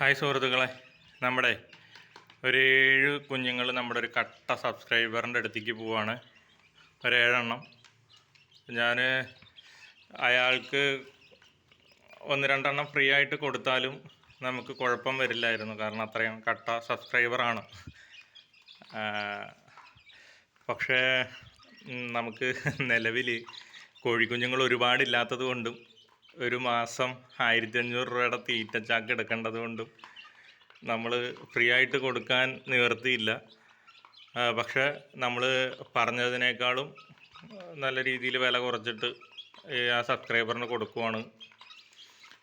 Hi സുഹൃത്തുക്കളെ. നമ്മുടെ ഒരു ഏഴ് കുഞ്ഞുങ്ങൾ നമ്മുടെ ഒരു കട്ട സബ്സ്ക്രൈബറിന്റെ അടുത്തേക്ക് പോവാണ്. ഒരേഴെണ്ണം. ഞാൻ അയാൾക്ക് ഒന്ന് രണ്ടെണ്ണം ഫ്രീ ആയിട്ട് കൊടുത്താലും നമുക്ക് കുഴപ്പം വരില്ലായിരുന്നു. കാരണം അത്രയും കട്ട സബ്സ്ക്രൈബറാണ്. പക്ഷേ നമുക്ക് നിലവിൽ കോഴിക്കുഞ്ഞുങ്ങൾ ഒരുപാടില്ലാത്തത് കൊണ്ടും ഒരു മാസം ആയിരത്തി അഞ്ഞൂറ് രൂപയുടെ തീറ്റച്ചാക്ക് എടുക്കേണ്ടത് കൊണ്ടും നമ്മൾ ഫ്രീ ആയിട്ട് കൊടുക്കാൻ നിവർത്തിയില്ല. പക്ഷെ നമ്മൾ പറഞ്ഞതിനേക്കാളും നല്ല രീതിയിൽ വില കുറച്ചിട്ട് ആ സബ്സ്ക്രൈബറിന് കൊടുക്കുവാണ്.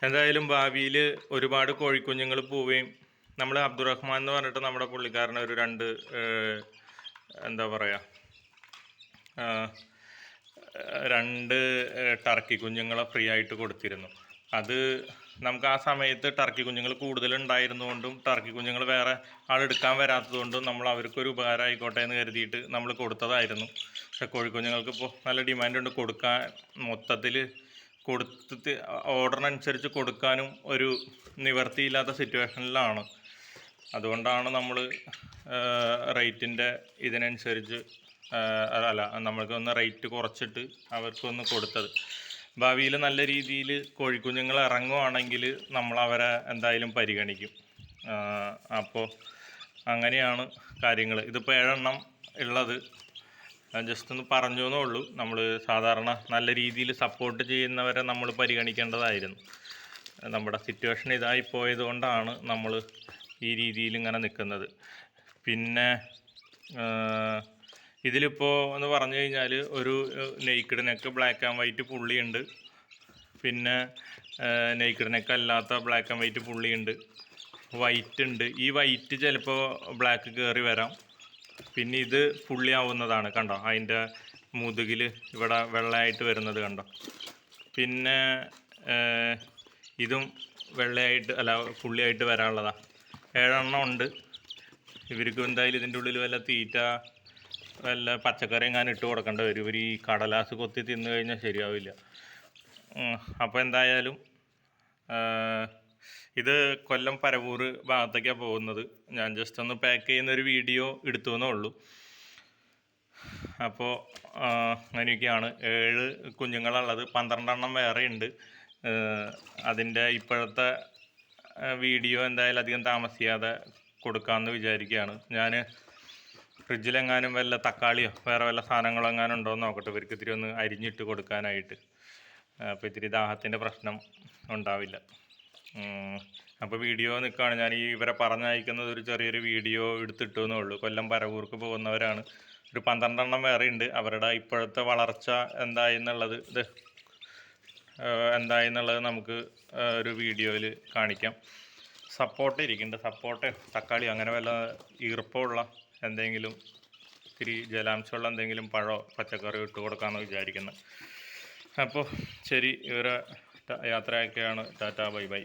എന്തായാലും ഭാവിയിൽ ഒരുപാട് കോഴിക്കുഞ്ഞുങ്ങൾ പോവുകയും നമ്മൾ അബ്ദുറഹ്മാൻ എന്ന് പറഞ്ഞിട്ട് നമ്മുടെ പുള്ളിക്കാരനെ ഒരു രണ്ട് എന്താ പറയുക രണ്ട് ടർക്കി കുഞ്ഞുങ്ങളെ ഫ്രീ ആയിട്ട് കൊടുത്തിരുന്നു. അത് നമുക്ക് ആ സമയത്ത് ടർക്കി കുഞ്ഞുങ്ങൾ കൂടുതൽ ഉണ്ടായിരുന്നുകൊണ്ടും ടർക്കി കുഞ്ഞുങ്ങൾ വേറെ ആളെടുക്കാൻ വരാത്തതുകൊണ്ടും നമ്മൾ അവർക്കൊരു ഉപകാരം ആയിക്കോട്ടെ എന്ന് കരുതിയിട്ട് നമ്മൾ കൊടുത്തതായിരുന്നു. പക്ഷെ കോഴിക്കുഞ്ഞുങ്ങൾക്ക് ഇപ്പോൾ നല്ല ഡിമാൻഡ് ഉണ്ട്. കൊടുക്കാൻ മൊത്തത്തിൽ കൊടുത്തിട്ട് ഓർഡറിനനുസരിച്ച് കൊടുക്കാനും ഒരു നിവർത്തിയില്ലാത്ത സിറ്റുവേഷനിലാണ് അതുകൊണ്ടാണ് നമ്മൾ റേറ്റിന്റെ ഇതിനനുസരിച്ച് ആ, നമ്മൾക്ക് ഒന്ന് റേറ്റ് കുറച്ചിട്ട് അവർക്കൊന്ന് കൊടുത്തത്. ഭാവിയിൽ നല്ല രീതിയിൽ കോഴിക്കുഞ്ഞുങ്ങൾ ഇറങ്ങുവാണെങ്കിൽ നമ്മൾ അവരെ എന്തായാലും പരിഗണിക്കും. അപ്പോൾ അങ്ങനെയാണ് കാര്യങ്ങൾ. ഇതിപ്പോൾ ഏഴെണ്ണം ഉള്ളത്. ജസ്റ്റ് ഒന്ന് പറഞ്ഞു എന്നേ ഉള്ളൂ. നമ്മൾ സാധാരണ നല്ല രീതിയിൽ സപ്പോർട്ട് ചെയ്യുന്നവരെ നമ്മൾ പരിഗണിക്കേണ്ടതായിരുന്നു. നമ്മുടെ സിറ്റുവേഷൻ ഇതായി പോയത് കൊണ്ടാണ് നമ്മൾ ഈ രീതിയിൽ ഇങ്ങനെ നിൽക്കുന്നത്. പിന്നെ ഇതിലിപ്പോൾ എന്ന് പറഞ്ഞു കഴിഞ്ഞാൽ ഒരു naked neck black and white പുള്ളിയുണ്ട്. പിന്നെ നെയ്ക്കിഡ് നെക്ക് അല്ലാത്ത ബ്ലാക്ക് ആൻഡ് വൈറ്റ് പുള്ളിയുണ്ട്. വൈറ്റ് ഉണ്ട്. ഈ വൈറ്റ് ചിലപ്പോൾ ബ്ലാക്ക് കയറി വരാം. പിന്നെ ഇത് പുള്ളി ആവുന്നതാണ് കണ്ടോ? അതിന്റെ മുതുകിൽ ഇവിടെ വെള്ളയായിട്ട് വരുന്നത് കണ്ടോ? പിന്നെ ഇതും വെള്ളയായിട്ട് അല്ല പുള്ളിയായിട്ട് വരാനുള്ളതാണ് ഏഴെണ്ണം ഉണ്ട്. ഇവർക്ക് എന്തായാലും ഇതിന്റെ ഉള്ളിൽ വല്ല തീറ്റ വല്ല പച്ചക്കറി എങ്ങാനും ഇട്ട് കൊടുക്കേണ്ടി വരും. ഈ കടലാസ് കൊത്തി തിന്നു കഴിഞ്ഞാൽ ശരിയാവില്ല. അപ്പോൾ എന്തായാലും ഇത് കൊല്ലം പരവൂർ ഭാഗത്തേക്കാണ് പോകുന്നത്. ഞാൻ ജസ്റ്റ് ഒന്ന് പാക്ക് ചെയ്യുന്ന ഒരു വീഡിയോ എടുത്തു എന്നേ ഉള്ളൂ. അപ്പോൾ അങ്ങനെയൊക്കെയാണ്. ഏഴ് കുഞ്ഞുങ്ങളുള്ളത്. പന്ത്രണ്ടെണ്ണം വേറെ ഉണ്ട്. അതിന്റെ ഇപ്പോഴത്തെ വീഡിയോ എന്തായാലും അധികം താമസിയാതെ കൊടുക്കാമെന്ന് വിചാരിക്കുകയാണ്. ഞാൻ ഫ്രിഡ്ജിലെങ്ങാനും വല്ല തക്കാളിയോ വേറെ വല്ല സാധനങ്ങളോ എങ്ങാനും ഉണ്ടോ എന്ന് നോക്കട്ടെ. ഇവർക്ക് ഇത്തിരി ഒന്ന് അരിഞ്ഞിട്ട് കൊടുക്കാനായിട്ട്. അപ്പോൾ ഇത്തിരി ദാഹത്തിന്റെ പ്രശ്നം ഉണ്ടാവില്ല. അപ്പോൾ വീഡിയോ നിൽക്കുകയാണ് ഞാൻ ഈ ഇവരെ പറഞ്ഞയക്കുന്നത് ഒരു ചെറിയൊരു വീഡിയോ എടുത്തിട്ടു എന്നേ ഉള്ളൂ. കൊല്ലം പരവൂർക്ക് പോകുന്നവരാണ്. ഒരു പന്ത്രണ്ടെണ്ണം വേറെ ഉണ്ട്. അവരുടെ ഇപ്പോഴത്തെ വളർച്ച എന്തായി എന്നുള്ളത് ഇത് എന്തായി എന്നുള്ളത് നമുക്ക് ഒരു വീഡിയോയിൽ കാണിക്കാം. സപ്പോർട്ട് ഇരിക്കുന്നുണ്ട്. സപ്പോർട്ട് തക്കാളി അങ്ങനെ വല്ല ഈർപ്പമുള്ള എന്തെങ്കിലും ഇത്തിരി ജലാംശമുള്ള എന്തെങ്കിലും പഴമോ പച്ചക്കറിയോ ഇട്ട് കൊടുക്കാമെന്ന് വിചാരിക്കുന്നത് അപ്പോൾ ശരി ഇവരെ യാത്രയൊക്കെയാണ്. Tata bye bye.